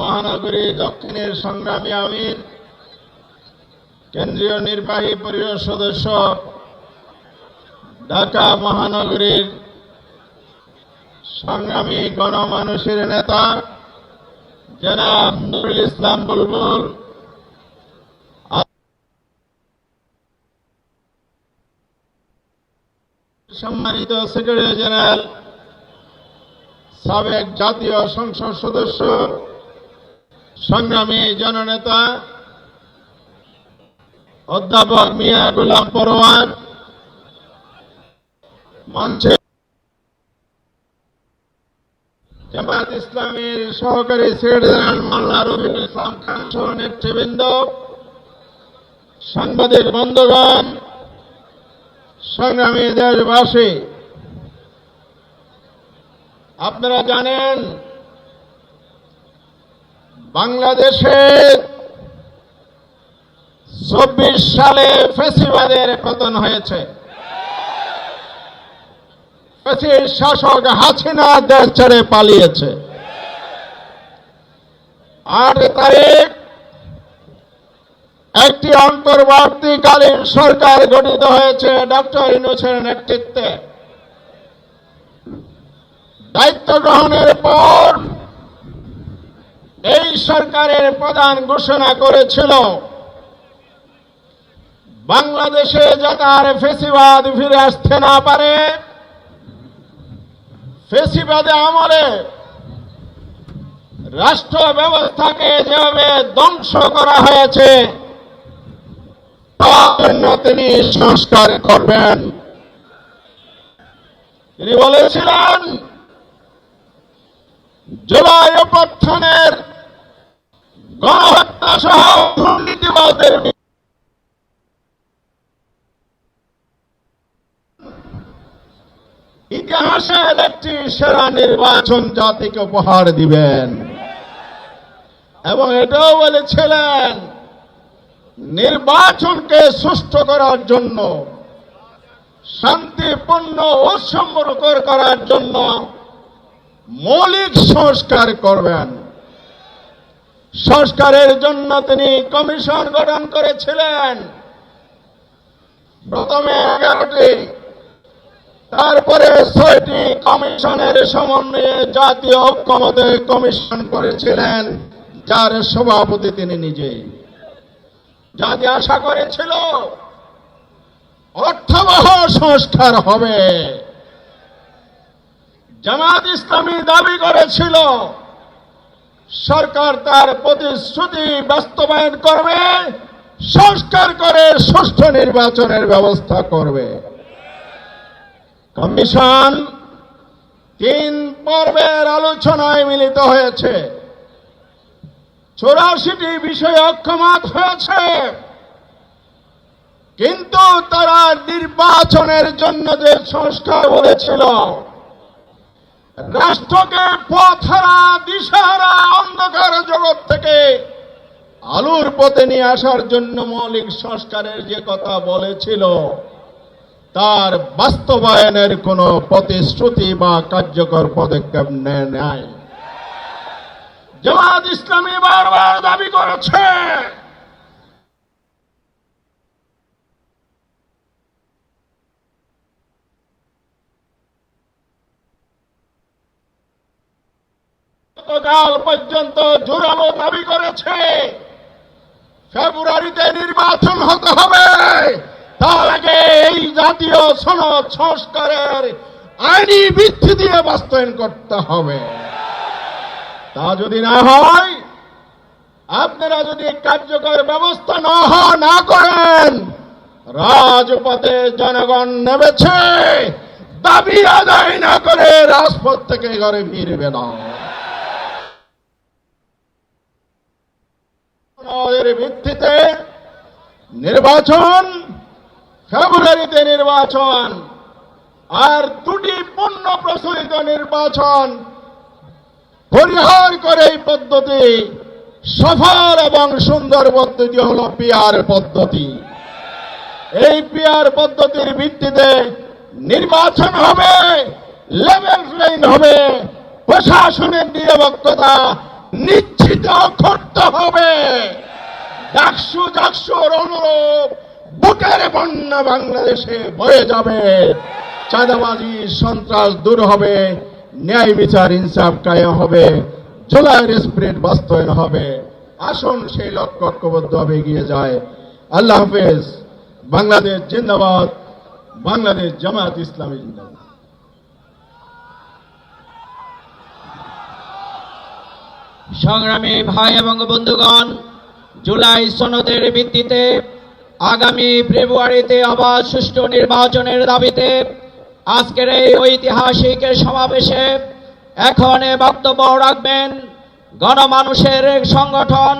মহানগরী দক্ষিণের সংগ্রামী আমির, কেন্দ্রীয় নির্বাহী পরিষদ সদস্য, ঢাকা মহানগরীর সংগ্রামী গণমানুষের নেতা, জনাব নুরুল ইসলাম বুলবুল। সম্মানিত সেক্রেটারি জেনারেল, সাবেক জাতীয় সংসদ সদস্য সংগ্রামী জননেতা অধ্যাপক মিয়া গুলাম পরোয়ান মঞ্চে জামাত ইসলামের সহকারী সেক্রেটারি মোল্লা রবিউল ইসলাম খান সহ নেতৃবৃন্দ, সাংবাদিক বন্ধুগণ, সংগ্রামী দেশবাসী, আপনারা জানেন বাংলাদেশে চব্বিশ সালে ফেসিবাদের পতন হয়েছে। শাসক হাসিনা দেশ ছেড়ে পালিয়েছে। আট তারিখ একটি অন্তর্বর্তীকালীন সরকার গঠিত হয়েছে ডক্টর ইনুসের নেতৃত্বে। দায়িত্ব গ্রহণের পর এই সরকারের প্রধান ঘোষণা করেছিল, বাংলাদেশে যাতে আর ফেসিবাদ ফিরে আসতে না পারে, ফেসিবাদে আমলে রাষ্ট্র ব্যবস্থাকে যেভাবে ধ্বংস করা হয়েছে তিনি সংস্কার করবেন। তিনি বলেছিলেন, জুলাই অভ্যর্থনের গণহত্যা ইতিহাসের একটি সেরা নির্বাচন জাতিকে উপহার দিবেন এবং এটাও বলেছিলেন নির্বাচনকে সুষ্ঠু করার জন্য শান্তিপূর্ণ সম্পর্কর করার জন্য মৌলিক সংস্কার করবেন। সংস্কারের জন্য তিনি কমিশন গঠন করেছিলেন। প্রথমে এগারোটি, তারপরে ছয়টি কমিশনের সমন্বয়ে জাতীয় ঐক্যমতে কমিশন করেছিলেন, যার সভাপতি তিনি নিজেই জাতি আশা করেছিল, অর্থবহ সংস্কার হবে। জামাত ইসলামী দাবি করেছিল সরকার তার প্রতিশ্রুতি বাস্তবায়ন করবে, সংস্কার করে সুষ্ঠু নির্বাচনের ব্যবস্থা করবে। কমিশন তিন পর্বের আলোচনায় মিলিত হয়েছে। চৌরাশিটি বিষয়ে অক্ষমত হয়েছে। কিন্তু তারা নির্বাচনের জন্য যে সংস্কার বলেছিল রাষ্ট্রকে পথহারা দিশাহারা অন্ধকার জগৎ থেকে আলোর পথে নিয়ে আসার জন্য মৌলিক সংস্কারের যে কথা বলেছিল, তার বাস্তবায়নের কোনো প্রতিশ্রুতি বা কার্যকর পদক্ষেপ নেয় নাই। জামাত ইসলামী বারবার দাবি করেছে গতকাল পর্যন্ত জোরালো দাবি করেছে। ফেব্রুয়ারিতে নির্বাচন হতে হবে। তার আগে এই জাতীয় সনদ সংস্কারের আইনি ভিত্তি দিয়ে বাস্তবায়ন করতে হবে। তা যদি না হয়, আপনারা যদি কার্যকর ব্যবস্থা না না করেন, রাজপথে জনগণ নেমেছে। দাবি আদায় না করে রাজপথ থেকে ঘরে ফিরবে না। এর ভিত্তিতে নির্বাচন, ফেব্রুয়ারিতে নির্বাচন, আর দুটি পূর্ণ প্রচলিত নির্বাচন পরিহার করে এই পদ্ধতি সফল এবং সুন্দর পদ্ধতি হল পিয়ার পদ্ধতি। এই পিয়ার পদ্ধতির ভিত্তিতে নির্বাচন হবে, লেভেল প্লেইন হবে, প্রশাসনের নিরবক্ষতা নিশ্চিত করতে হবে। ডাকসু ডাকসুর অনুরূপ বুকের বন্যা বাংলাদেশে বয়ে যাবে। চাঁদাবাজি, সন্ত্রাস দূর হবে, ন্যায় বিচার, ইনসাফ কায়েম হবে, জুলাইয়ের স্পিরিট বাস্তবায়ন হবে। আসুন সেই লক্ষ্য ঐক্যবদ্ধ হবে এগিয়ে যায় আল্লাহ হাফেজ, বাংলাদেশ জিন্দাবাদ, বাংলাদেশ জামায়াত ইসলামী জিন্দাবাদ। সংগ্রামী ভাই এবং বন্ধুগণ, জুলাই সনদের ভিত্তিতে আগামী ফেব্রুয়ারিতে আবার সুষ্ঠু নির্বাচনের দাবিতে আজকের এই ঐতিহাসিক সমাবেশে এখন বক্তব্য রাখবেন গণমানুষের সংগঠন